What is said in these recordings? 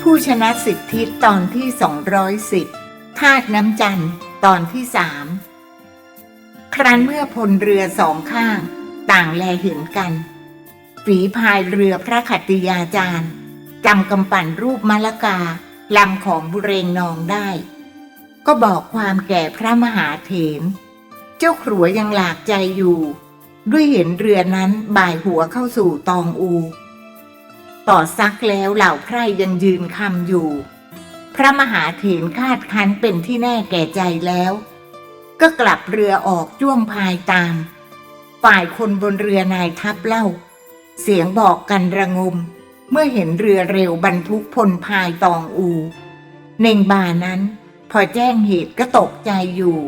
ผู้ชนะสิทธิตอนที่ 210ธาตุน้ำจันทร์ตอนที่สามครั้นเมื่อพลเรือสองข้าง ต่างแลเห็นกันฝีพายเรือพระขัตติยาจารย์จำกำปั่นรูปมะละกาลำของบุเรงนองได้ ก็บอกความแก่พระมหาเถรเจ้าขรัวยังหลากใจอยู่ ด้วยเห็นเรือนั้นบ่ายหัวเข้าสู่ตองอู ต่อซักแล้วเหล่าไพร่ยังยืนคำอยู่ พระมหาเถรคาดคันเป็นที่แน่แก่ใจแล้ว ก็กลับเรือออกจ้วงพายตาม ฝ่ายคนบนเรือนายทัพเล่า เสียงบอกกันระงม เมื่อเห็นเรือเร็วบรรทุกพลพายตองอู เน่งบานั้น พอแจ้งเหตุก็ตกใจอยู่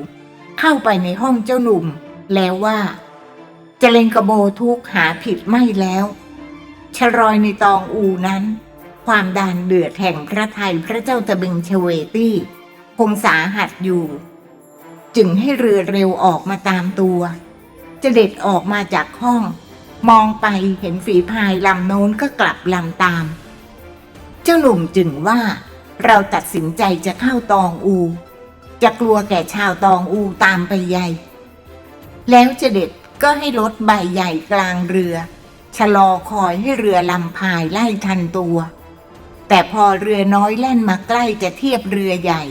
เข้าไปในห้องเจ้าหนุ่มแล้วว่า จะเล็งกระโบทุกหาผิดไม่แล้วชรอยในตองอูนั้น ความดานเดือดแห่งพระไทยพระเจ้าตะเบงเชเวตี้คงสาหัสอยู่ จึงให้เรือเร็วออกมาตามตัว จะเด็ดออกมาจากห้อง มองไปเห็นฝีพายลำโน้นก็กลับลำตาม เจ้าหนุ่มจึงว่าเราตัดสินใจจะเข้าตองอู จะกลัวแก่ชาวตองอูตามไปใหญ่ แล้วจะเด็ด ก็ให้รถใบใหญ่กลางเรือ ชะลอคอยให้เรือลำพายไล่ทันตัว แต่พอเรือน้อยแล่นมาใกล้จะเทียบเรือใหญ่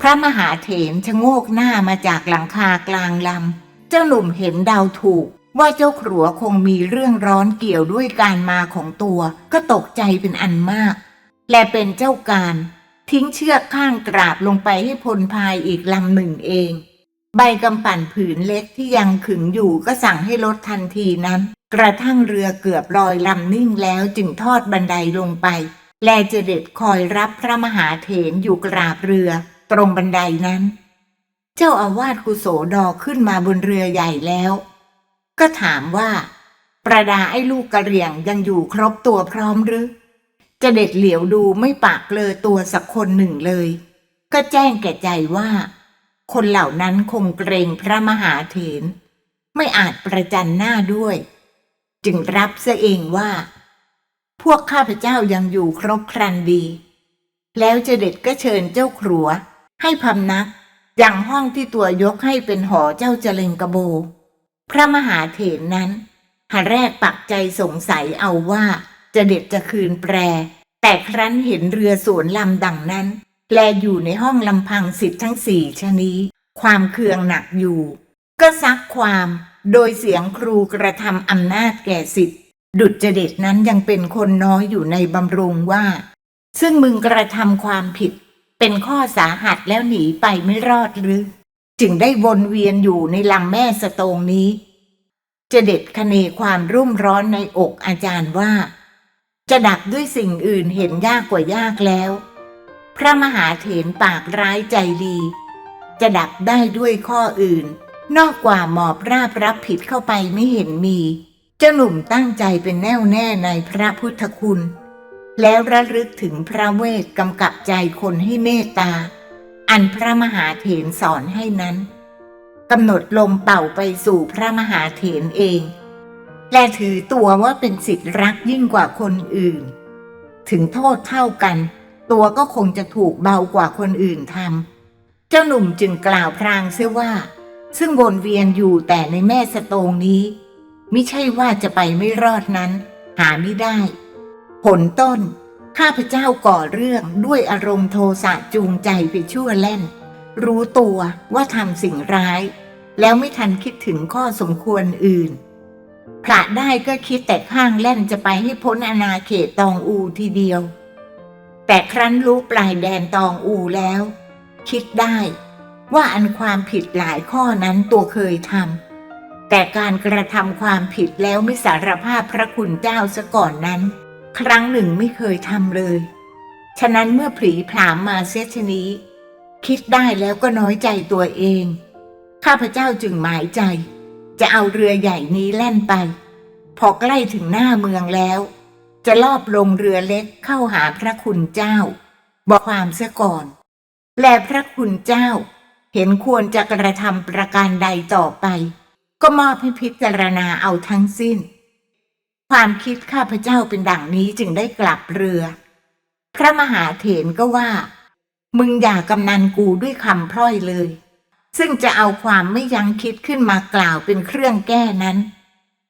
พระมหาเถรชะโงกหน้ามาจากหลังคากลางลำ เจ้าหนุ่มเห็นเดาถูกว่าเจ้าขรัวคงมีเรื่องร้อนเกี่ยวด้วยการมาของตัว ก็ตกใจเป็นอันมาก และเป็นเจ้าการ ทิ้งเชือกข้างกราบลงไปให้พลพายอีกลำหนึ่งเอง ใบกำปั่นผืนเล็กที่ยังขึงอยู่ก็สั่งให้ลดทันทีนั้น กระทั่งเรือเกือบลอยลำนิ่งแล้วจึงทอดบันไดลงไป แลเจเด็ดคอยรับพระมหาเถรอยู่กราบเรือ ตรงบันไดนั้น เจ้าอาวาสกุโสดอขึ้นมาบนเรือใหญ่แล้ว ก็ถามว่า ประดาไอ้ลูกกระเหรี่ยงยังอยู่ครบตัวพร้อมหรือเจะเด็ดเหลียวดูไม่ปากเลอตัวสักคนหนึ่งเลย ก็แจ้งแก่ใจว่า คนเหล่านั้นคงเกรงพระมหาเถรไม่อาจประจันหน้าด้วย จึงรับเสเองว่า พวกข้าพเจ้ายังอยู่ครบครันดี แล้วเจเด็ดก็เชิญเจ้าครัว ให้พำนักอย่างห้องที่ตัวยกให้เป็นหอเจ้าเจริญกระโบ พระมหาเถรนั้นหาแรกปักใจสงสัยเอาว่าเจเด็ดจะคืนแปร แต่ครั้นเห็นเรือสวนลำดังนั้น แลอยู่ในห้องลำพังสิทธิ์ทั้งสี่ชนี้ ความเคืองหนักอยู่ ก็ซักความโดยเสียงครูกระทำอำนาจแก่สิทธิ์ดุจเจเด็ดนั้นยังเป็นคนน้อยอยู่ในบำรุงว่า ซึ่งมึงกระทำความผิด เป็นข้อสาหัสแล้วหนีไปไม่รอดหรือ จึงได้วนเวียนอยู่ในลำแม่สโตงนี้เจเด็ดคเนความรุ่มร้อนในอกอาจารย์ว่า จะดับด้วยสิ่งอื่นเห็นยากกว่ายากแล้ว พระมหาเถรปากร้ายใจดี จะดับได้ด้วยข้ออื่น นอกกว่าหมอบราบรับผิดเข้าไปไม่เห็นมี เจ้าหนุ่มตั้งใจเป็นแน่วแน่ในพระพุทธคุณ แล้วระลึกถึงพระเวทกำกับใจคนให้เมตตา อันพระมหาเถรสอนให้นั้นกำหนดลมเป่าไปสู่พระมหาเถรเอง และถือตัวว่าเป็นสิทธิ์รักยิ่งกว่าคนอื่น ถึงโทษเท่ากัน ตัวก็คงจะถูกเบากว่าคนอื่นทำเจ้าหนุ่มจึงกล่าวพรางเสียว่า ซึ่งวนเวียนอยู่แต่ในแม่สโตงนี้ ไม่ใช่ว่าจะไปไม่รอดนั้น หาไม่ได้ ผลต้น ข้าพเจ้าก่อเรื่องด้วยอารมณ์โทสะจูงใจไปชั่วเล่น รู้ตัวว่าทำสิ่งร้าย แล้วไม่ทันคิดถึงข้อสมควรอื่นพระได้ก็คิดแต่ข้างเล่นจะไปให้พ้นอาณาเขตตองอูทีเดียว แต่ครั้นรู้ปลายแดนตองอูแล้ว คิดได้ว่าอันความผิดหลายข้อนั้นตัวเคยทำแต่การกระทำความผิดแล้วไม่สารภาพพระคุณเจ้าซะก่อนนั้น ครั้งหนึ่งไม่เคยทำเลย ฉะนั้นเมื่อผีผามมาเสียชนี้ คิดได้แล้วก็น้อยใจตัวเอง ข้าพเจ้าจึงหมายใจ จะเอาเรือใหญ่นี้แล่นไป พอใกล้ถึงหน้าเมืองแล้ว จะลอบลงเรือเล็กเข้าหาพระคุณเจ้า บอกความเสียก่อน และพระคุณเจ้า เห็นควรจะกระทำประการใดต่อไป ก็มอบให้พิจารณาเอาทั้งสิ้น ความคิดข้าพเจ้าเป็นดังนี้จึงได้กลับเรือ พระมหาเถรก็ว่า มึงอย่ากำนันกูด้วยคำพร่อยเลย ซึ่งจะเอาความไม่ยั้งคิดขึ้นมากล่าวเป็นเครื่องแก้นั้น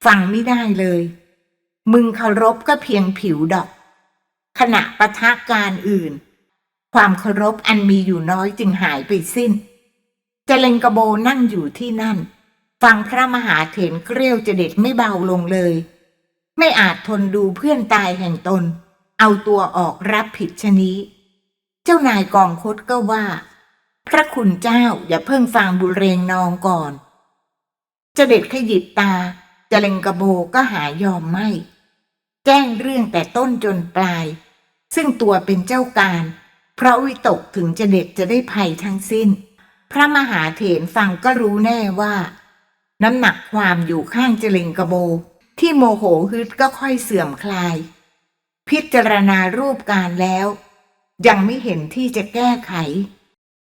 ฟังไม่ได้เลย มึงเคารพก็เพียงผิวดอก ขณะประทะการอื่น ความเคารพอันมีอยู่น้อยจึงหายไปสิ้นเจเลงกระโบนั่งอยู่ที่นั่น ฟังพระมหาเถรเกลียวจะเด็ดไม่เบาลงเลย ไม่อาจทนดูเพื่อนตายแห่งตน เอาตัวออกรับผิดชะนี้ เจ้านายกองคดก็ว่า พระคุณเจ้าอย่าเพิ่งฟังบุเรงนองก่อนเจเด็ดขยิบตาเจเลงกระโบก็หายอมไม่ แจ้งเรื่องแต่ต้นจนปลาย ซึ่งตัวเป็นเจ้าการ เพราะวิตกถึงเจเด็ดจะได้ภัยทั้งสิ้น พระมหาเถรฟังก็รู้แน่ว่า น้ำหนักความอยู่ข้างเจเลงกระโบ ที่โมโหฮึดก็ค่อยเสื่อมคลาย พิจารณารูปการแล้ว ยังไม่เห็นที่จะแก้ไข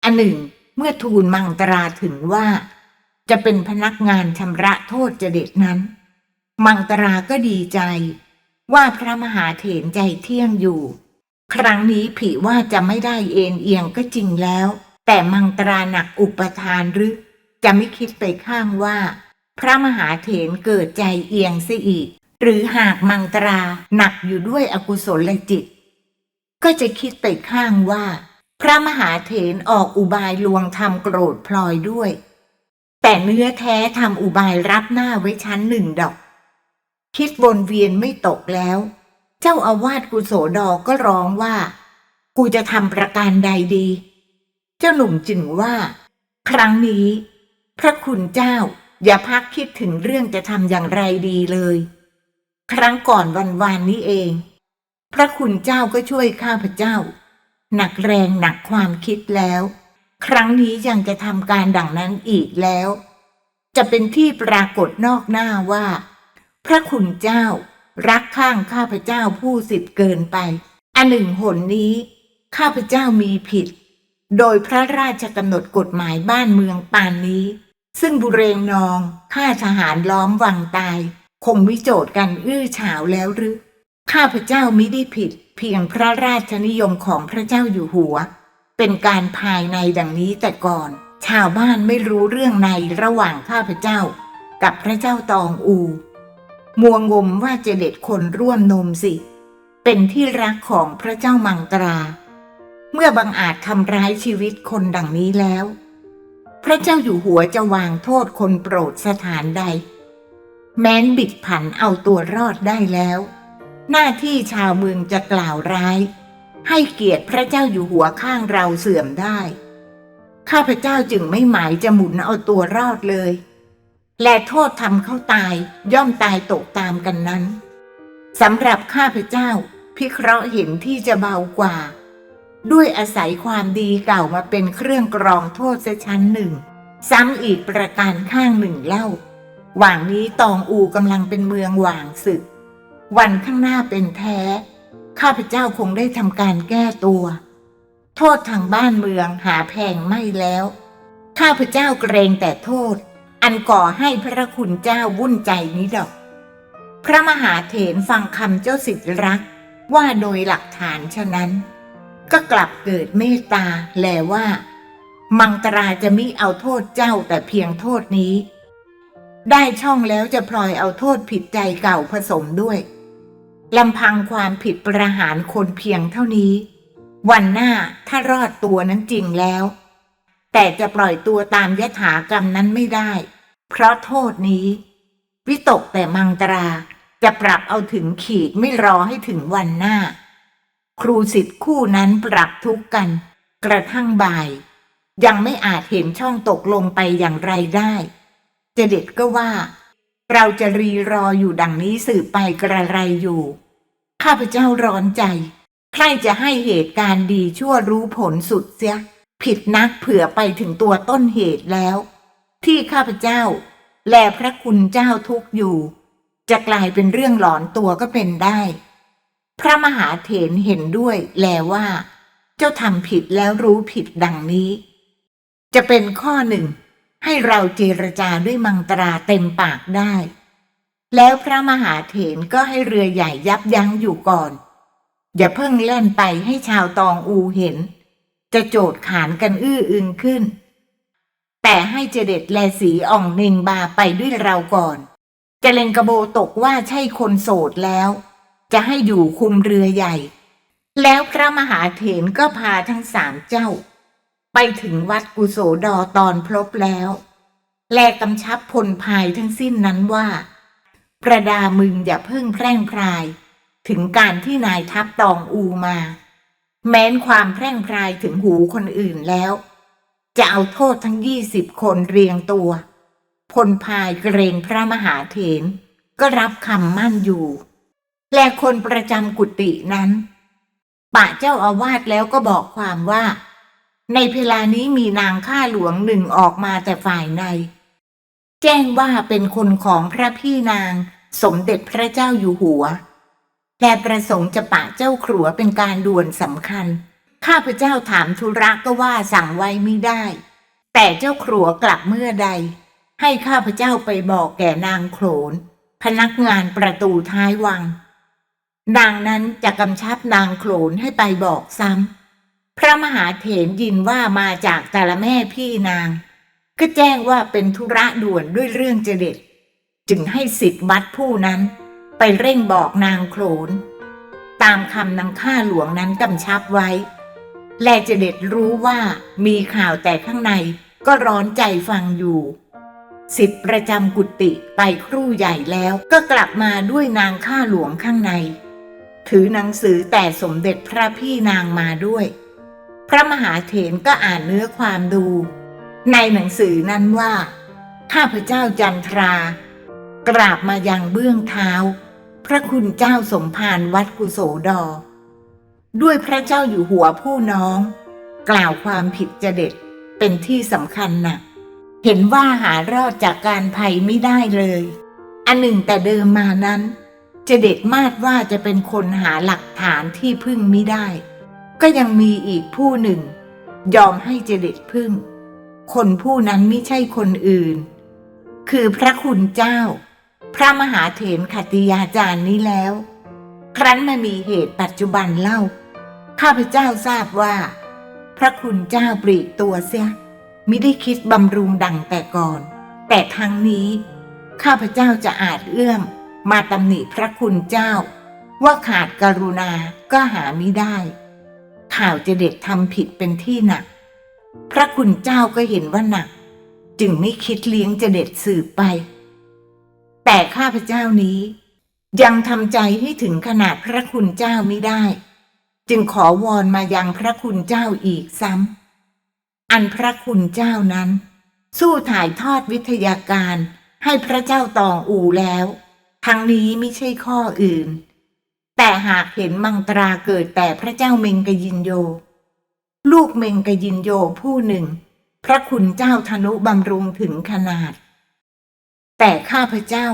อันหนึ่ง เมื่อทูลมังตราถึงว่า จะเป็นพนักงานชำระโทษเจเด็ดนั้น มังตราก็ดีใจ ว่าพระมหาเถรใจเที่ยงอยู่ ครั้งนี้ผีว่าจะไม่ได้เอ็นเอียงก็จริงแล้ว แต่มังตราหนักอุปทานหรือ จะไม่คิดไปข้างว่า พระมหาเถรเกิดใจเอียงเสียอีก หรือหากมังตราหนักอยู่ด้วยอกุศลจิต ก็จะคิดไปข้างว่า พระมหาเถรออกอุบายลวงทำโกรธพลอยด้วย แต่เนื้อแท้ทำอุบายรับหน้าไว้ชั้นหนึ่งดอก คิดวนเวียนไม่ตกแล้ว เจ้าอาวาสกุโสดอก็ร้องว่า กูจะทำประการใดดี เจ้าหนุ่มจึงว่า ครั้งนี้ พระคุณเจ้าอย่าพักคิดถึงเรื่องจะทำอย่างไรดีเลย ครั้งก่อนวันวานนี้เอง พระคุณเจ้าก็ช่วยข้าพเจ้า หนักแรงหนักความคิดแล้ว ครั้งนี้ยังจะทำการดังนั้นอีกแล้ว จะเป็นที่ปรากฏนอกหน้าว่า พระคุณเจ้า รักข้างข้าพเจ้าผู้สิทธิ์เกินไป อันหนึ่งหนนี้ ข้าพเจ้ามีผิด โดยพระราชกำหนดกฎหมายบ้านเมืองปานนี้ ซึ่งบุเรงนองข้าทหารล้อมวังตาย คงวิโจทย์กันอื้อฉาวแล้วหรือข้าพเจ้ามิได้ผิด เพียงพระราชนิยมของพระเจ้าอยู่หัว เป็นการภายในดังนี้แต่ก่อน ชาวบ้านไม่รู้เรื่องในระหว่างข้าพเจ้า กับพระเจ้าตองอู มัวงมว่าจะเด็ดคนร่วมนมสิ เป็นที่รักของพระเจ้ามังตรา เมื่อบังอาจทำร้ายชีวิตคนดังนี้แล้ว พระเจ้าอยู่หัวจะวางโทษคนโปรดสถานใด แม้นบิดผันเอาตัวรอดได้แล้ว หน้าที่ชาวเมืองจะกล่าวร้าย ให้เกียรติพระเจ้าอยู่หัวข้างเราเสื่อมได้ ข้าพเจ้าจึงไม่หมายจะหมุนเอาตัวรอดเลย และโทษทำเขาตายย่อมตายตกตามกันนั้นสำหรับข้าพเจ้า พิเคราะห์เห็นที่จะเบากว่า ด้วยอาศัยความดีเก่ามาเป็นเครื่องกรองโทษเสชั้นหนึ่ง ซ้ำอีกประการข้างหนึ่งเล่า หว่างนี้ตองอูกำลังเป็นเมืองหว่างศึก วันข้างหน้าเป็นแท้ ข้าพเจ้าคงได้ทำการแก้ตัว โทษทางบ้านเมืองหาแพงไม่แล้ว ข้าพเจ้าเกรงแต่โทษ อันก่อให้พระคุณเจ้าวุ่นใจนี้ดอก พระมหาเถรฟังคำเจ้าสิทธิรัก ว่าโดยหลักฐานฉะนั้น ก็กลับเกิดเมตตาแลว่า มังตราจะมิเอาโทษเจ้าแต่เพียงโทษนี้ ได้ช่องแล้วจะพลอยเอาโทษผิดใจเก่าผสมด้วยลำพังความผิดประหารคนเพียงเท่านี้ วันหน้าถ้ารอดตัวนั้นจริงแล้ว แต่จะปล่อยตัวตามยถากรรมนั้นไม่ได้ เพราะโทษนี้ วิตกแต่มังตราจะปรับเอาถึงขีดไม่รอให้ถึงวันหน้า ครูสิทธิ์คู่นั้นปรับทุกข์กัน กระทั่งบ่าย ยังไม่อาจเห็นช่องตกลงไปอย่างไรได้เจเด็ดก็ว่า เราจะรีรออยู่ดังนี้สืบไปกระไรอยู่ ข้าพเจ้าร้อนใจ ใครจะให้เหตุการณ์ดีชั่วรู้ผลสุดเสีย ผิดนักเผื่อไปถึงตัวต้นเหตุแล้ว ที่ข้าพเจ้า แลพระคุณเจ้าทุกอยู่ จะกลายเป็นเรื่องหลอนตัวก็เป็นได้ พระมหาเถรเห็นด้วยแลว่า เจ้าทำผิดแล้วรู้ผิดดังนี้ จะเป็นข้อหนึ่ง ให้เราเจรจาด้วยมังตราเต็มปากได้ แล้วพระมหาเถรก็ให้เรือใหญ่ยับยั้งอยู่ก่อน อย่าเพิ่งแล่นไปให้ชาวตองอูเห็น จะโจดขานกันอื้ออึงขึ้น แต่ให้เจเด็ดแลสีอ่องเนงบาไปด้วยเราก่อนจะเลงกระโบตกว่าใช่คนโสดแล้ว จะให้อยู่คุมเรือใหญ่ แล้วพระมหาเถรก็พาทั้งสามเจ้า ไปถึงวัดกุโสดอตอนพลบแล้ว แลกำชับพลพายทั้งสิ้นนั้นว่า ประดามึงอย่าเพิ่งแพร่งพราย ถึงการที่นายทัพตองอูมา แม้นความแพร่งพรายถึงหูคนอื่นแล้ว จะเอาโทษทั้งยี่สิบคนเรียงตัว พลพายเกรงพระมหาเถรก็รับคำมั่นอยู่ และคนประจำกุฏินั้นปะเจ้าอาวาสแล้วก็บอกความว่า ในเวลานี้มีนางข้าหลวงหนึ่งออกมาแต่ฝ่ายใน แจ้งว่าเป็นคนของพระพี่นางสมเด็จพระเจ้าอยู่หัวแต่ประสงค์จะปะเจ้าครัวเป็นการด่วนสำคัญ ข้าพเจ้าถามธุระก็ว่าสั่งไว้ไม่ได้ แต่เจ้าครัวกลับเมื่อใด ให้ข้าพเจ้าไปบอกแก่นางโขน พนักงานประตูท้ายวัง นางนั้นจะกำชับนางโขนให้ไปบอกซ้ำพระมหาเถรยินว่ามาจากแต่ละแม่พี่นาง ก็แจ้งว่าเป็นธุระด่วนด้วยเรื่องเจเด็ดจึงให้สิทธิ์วัดผู้นั้น ไปเร่งบอกนางโขน ตามคำนางข้าหลวงนั้นกำชับไว้ และเจเด็ดรู้ว่ามีข่าวแต่ข้างในก็ร้อนใจฟังอยู่สิทธิ์ประจำกุฏิไปครู่ใหญ่แล้วก็กลับมาด้วยนางข้าหลวงข้างใน ถือหนังสือแต่สมเด็จพระพี่นางมาด้วย พระมหาเถรก็อ่านเนื้อความดู ในหนังสือนั้นว่า ข้าพเจ้าจันทรา กราบมายังเบื้องเท้า พระคุณเจ้าสมภารวัดกุโสดอ ด้วยพระเจ้าอยู่หัวผู้น้อง กล่าวความผิดจะเด็ดเป็นที่สำคัญหนัก เห็นว่าหารอดจากการภัยไม่ได้เลย อันหนึ่งแต่เดิมมานั้น จะเด็ดมาดว่าจะเป็นคนหาหลักฐานที่พึ่งไม่ได้ ก็ยังมีอีกผู้หนึ่ง ยอมให้เจเด็ดพึ่ง คนผู้นั้นไม่ใช่คนอื่น คือพระคุณเจ้า พระมหาเถรขติยาจารย์นี้แล้ว ครั้นมามีเหตุปัจจุบันเล่า ข้าพเจ้าทราบว่า พระคุณเจ้าปลีตัวเสียมิได้คิดบำรุงดังแต่ก่อน แต่ทางนี้ ข้าพเจ้าจะอาจเอื้อม มาตำหนิพระคุณเจ้า ว่าขาดกรุณาก็หาไม่ได้ ข่าวจะเด็ดทำผิดเป็นที่หนัก พระคุณเจ้าก็เห็นว่าหนัก จึงไม่คิดเลี้ยงจะเด็ดสืบไป แต่ข้าพเจ้านี้ ยังทำใจให้ถึงขนาดพระคุณเจ้าไม่ได้ จึงขอวอนมายังพระคุณเจ้าอีกซ้ำอันพระคุณเจ้านั้น สู้ถ่ายทอดวิทยาการให้พระเจ้าตองอูแล้ว ทั้งนี้ไม่ใช่ข้ออื่น แต่หากเห็นมังตราเกิดแต่พระเจ้าเมงกยินโย ลูกเมงกยินโยผู้หนึ่ง พระคุณเจ้าธนุบำรุงถึงขนาด แต่ข้าพระเจ้า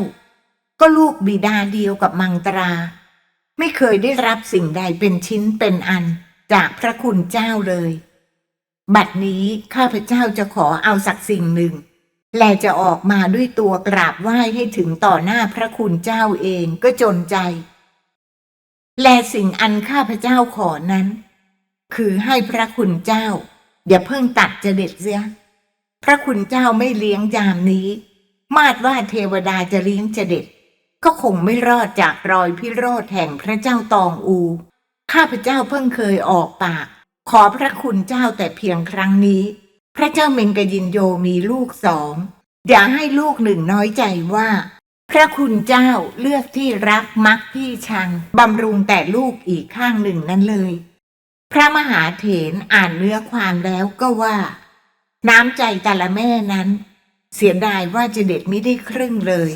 ก็ลูกบิดาเดียวกับมังตรา ไม่เคยได้รับสิ่งใดเป็นชิ้นเป็นอันจากพระคุณเจ้าเลย บัดนี้ข้าพเจ้าจะขอเอาสักสิ่งหนึ่ง และจะออกมาด้วยตัวกราบไหว้ให้ถึงต่อหน้าพระคุณเจ้าเองก็จนใจ และสิ่งอันข้าพเจ้าขอนั้น คือให้พระคุณเจ้าอย่าเพิ่งตัดจะเด็ดเสีย พระคุณเจ้าไม่เลี้ยงยามนี้ มาดว่าเทวดาจะเลี้ยงจะเด็ด ก็คงไม่รอดจากรอยพิโรธแห่งพระเจ้าตองอู ข้าพเจ้าเพิ่งเคยออกปาก ขอพระคุณเจ้าแต่เพียงครั้งนี้ พระเจ้าเมงกยินโยมีลูกสองอย่าให้ลูกหนึ่งน้อยใจว่า พระคุณเจ้าเลือกที่รักมักที่ชังบำรุงแต่ลูกอีกข้างหนึ่งนั้นเลย พระมหาเถรอ่านเนื้อความแล้วก็ว่า น้ำใจแต่ละแม่นั้น เสียดายว่าจะเด็ดไม่ได้ครึ่งเลย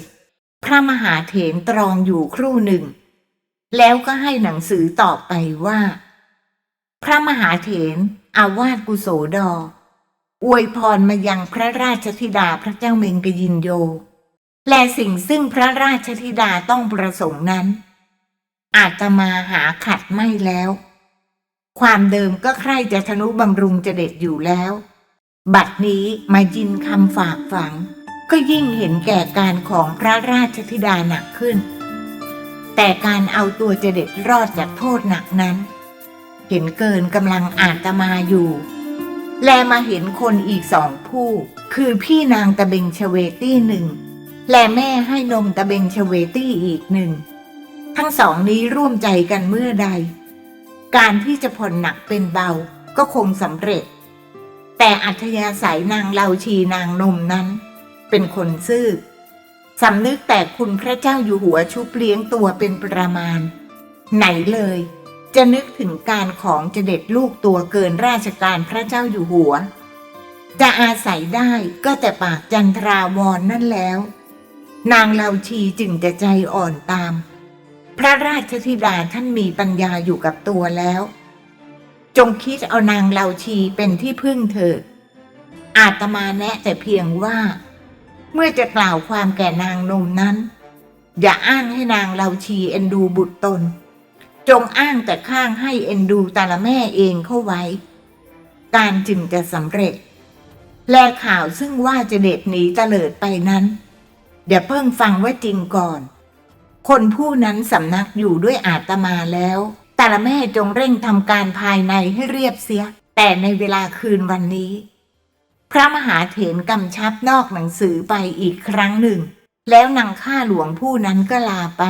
พระมหาเถรตรองอยู่ครู่หนึ่ง แล้วก็ให้หนังสือตอบไปว่า พระมหาเถรอาวาสกุโสดอ อวยพรมายังพระราชธิดาพระเจ้าเมงกยินโย และสิ่งซึ่งพระราชธิดาต้องประสงค์นั้น อาจจะมาหาขัดไม่แล้ว ความเดิมก็ใคร่จะทนุบำรุงจะเด็ดอยู่แล้ว บัดนี้มายินคำฝากฝัง ก็ยิ่งเห็นแก่การของพระราชธิดาหนักขึ้น แต่การเอาตัวเจเด็ดรอดจากโทษหนักนั้น เห็นเกินกำลังอาตมาอยู่ แลมาเห็นคนอีกสองผู้ คือพี่นางตะเบงชเวตี้หนึ่ง และแม่ให้นมตะเบงชเวตี้อีกหนึ่ง ทั้งสองนี้ร่วมใจกันเมื่อใด การที่จะผ่อนหนักเป็นเบาก็คงสำเร็จ แต่อัธยาศัยนางเลาชีนางนมนั้น เป็นคนซื่อสำนึกแต่คุณพระเจ้าอยู่หัวชุบเลี้ยงตัวเป็นประมาณ ไหนเลย จะนึกถึงการของจะเด็ดลูกตัวเกินราชการพระเจ้าอยู่หัว จะอาศัยได้ก็แต่ปากจันทราวรนนั่นแล้ว นางเลาชีจึงจะใจอ่อนตาม พระราชธิดาท่านมีปัญญาอยู่กับตัวแล้ว จงคิดเอานางเลาชีเป็นที่พึ่งเถิดอาตมาแนะแต่เพียงว่า เมื่อจะกล่าวความแก่นางนมนั้น อย่าอ้างให้นางเลาชีเอ็นดูบุตรตน จงอ้างแต่ข้างให้เอ็นดูตาละแม่เองเข้าไว้ การจึงจะสำเร็จ แลข่าวซึ่งว่าจะเด็ดหนีเตลิดไปนั้นอย่าเพิ่งฟังว่าจริงก่อน คนผู้นั้นสำนักอยู่ด้วยอาตมาแล้วแต่ละแม่จงเร่งทำการภายในให้เรียบเสีย แต่ในเวลาคืนวันนี้ พระมหาเถรกำชับนอกหนังสือไปอีกครั้งหนึ่ง แล้วนางข้าหลวงผู้นั้นก็ลาไป